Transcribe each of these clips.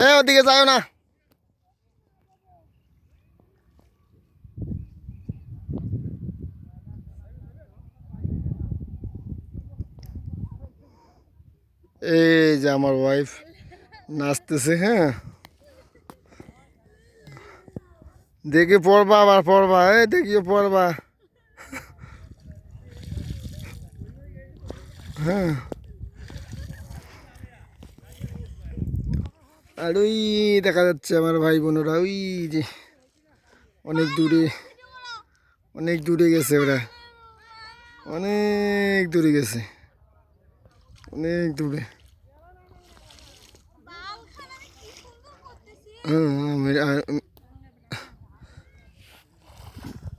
এ ওদিকে যাও না এই যে আমার ওয়াইফ নাচতেছে হ্যাঁ দেখে পড়বা আবার পড়বা এই দেখিও পড়বা হ্যাঁ আর ওই দেখা যাচ্ছে আমার ভাই বোনেরা, ওই যে অনেক দূরে অনেক দূরে গেছে ওরা। অনেক দূরে গেছে। অনেক দূরে।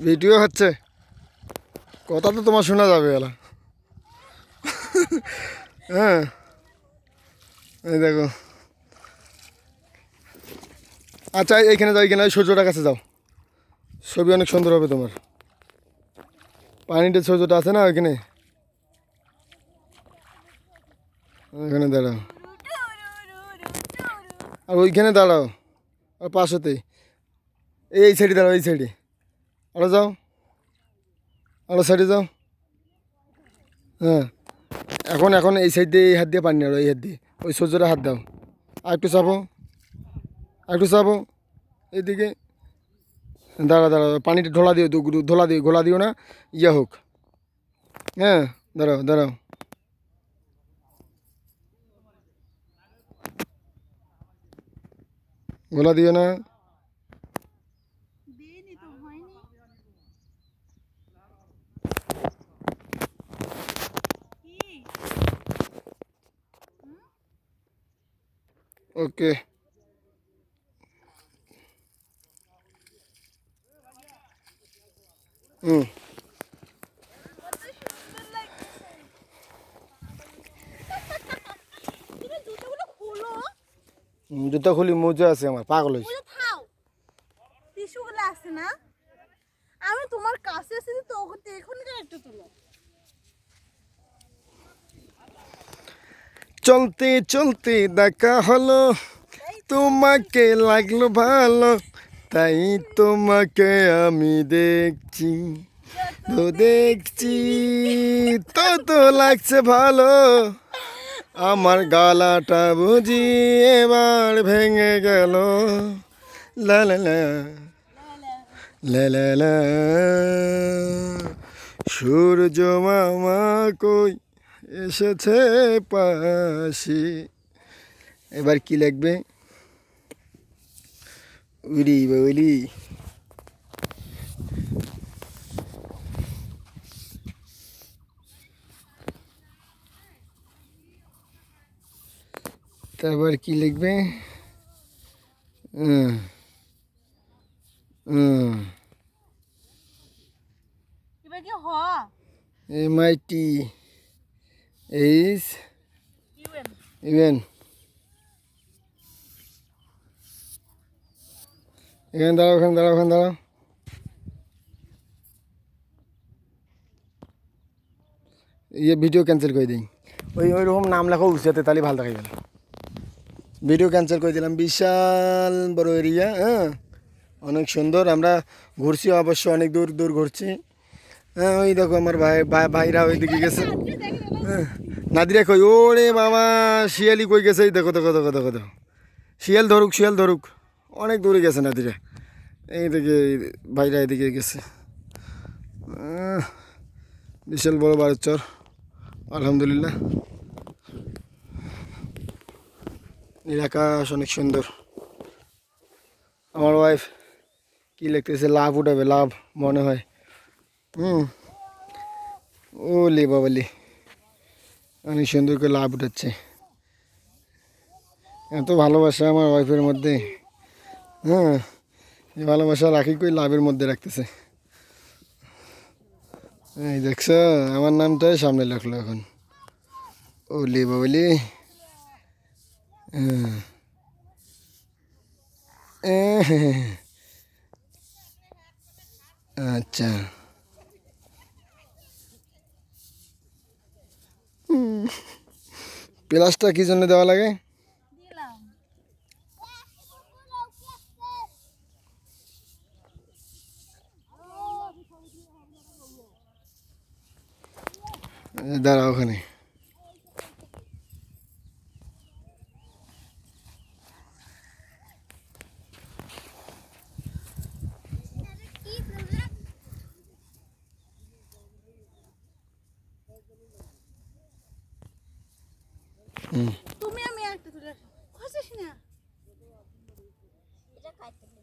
ভিডিও হচ্ছে। কথা তো তোমার শোনা যাবে এলা। হ্যাঁ দেখো। আচ্ছা এইখানে যাও, এইখানে সূর্যটার কাছে যাও। ছবি অনেক সুন্দর হবে তোমার। পানিটা সূর্যটা আছে না ওইখানে? ওইখানে দাঁড়াও। আর ওইখানে দাঁড়াও, আর পাশেতেই। এই এই সাইডে দাঁড়াও, এই সাইডে। আরও যাও। আরও সাইডে যাও। হ্যাঁ। এখন এখন এই সাইড দিয়ে, এই হাত দিয়ে পানি নাড়ো, এই হাত দিয়ে। ওই সূর্যটা হাত দাও। আর একটু চাপো। আর একটু চাপো। এইদিকে দাঁড়া দাঁড়া পানিটা ঢোলা দিও দু- ধোলা দিও গোলা দিও না ইয়া হোক। হ্যাঁ দাঁড়াও দাঁড়াও। গোলা দিও না। দিইনি তো হুম জুতা খুলি মোজা আছে আমার পাগল হয়েছে টিস্যুগুলো আছে না? আমি তোমার কাছে তো একটু তুলো। চলতে চলতে দেখা হলো। তোমাকে লাগল ভালো। তাই তোমাকে আমি দেখছি। তো দেখছি, তো তো লাগছে ভালো। আমার গালাটা বুঝি এবার ভেঙে গেল। লা সূর্য মামা কই এসেছে পাশে। এবার কি লাগবে উড়ি বলি তারপর কি লিখবে হুম হুম এবার কি হ M I T H UN even এখানে দাঁড়াও ওখানে দাঁড়াও ওখানে দাঁড়াও। ইয়ে ভিডিও ক্যান্সেল করে দিই। ওই ওই রকম নাম লেখা উঠছে তাহলে ভালো দেখাই গেল ভিডিও ক্যান্সেল করে দিলাম। বিশাল বড় এরিয়া হ্যাঁ? অনেক সুন্দর আমরা ঘুরছি অবশ্য অনেক দূর দূর ঘুরছি। হ্যাঁ ওই দেখো আমার ভাই ভাই ভাইরা ওইদিকে গেছে। হ্যাঁ নাদিরা কই? ওরে বাবা শিয়ালি কই গেছে? দেখো দেখো দেখো দেখো দেখো। শিয়াল ধরুক শিয়াল ধরুক। অনেক দূরে গেছে নাদিরা এই দিকে ভাইরা এদিকে গেছে। বিশাল বড় বাড়ির চর। আলহামদুলিল্লাহ। নীল আকাশ অনেক সুন্দর। আমার ওয়াইফ কি লিখতেছে? লাভ উঠাবে, লাভ মনে হয়। হুম। ও লে বাবালি। অনেক সুন্দর করে লাভ উঠাচ্ছে। এত ভালোবাসা আমার ওয়াইফের মধ্যে। হ্যাঁ ভালোবাসা রাখি কই লাভের মধ্যে রাখতেছে। এই দেখছ, আমার নামটাই সামনে লেখলো এখন। ও লে বাবলি। হ্যাঁ। আচ্ছা। প্লাসটা কি জন্য দেওয়া লাগে? দাঁড়া ওখানে। তুমি আমি একটা তুলে খুঁজিস না এটা হবে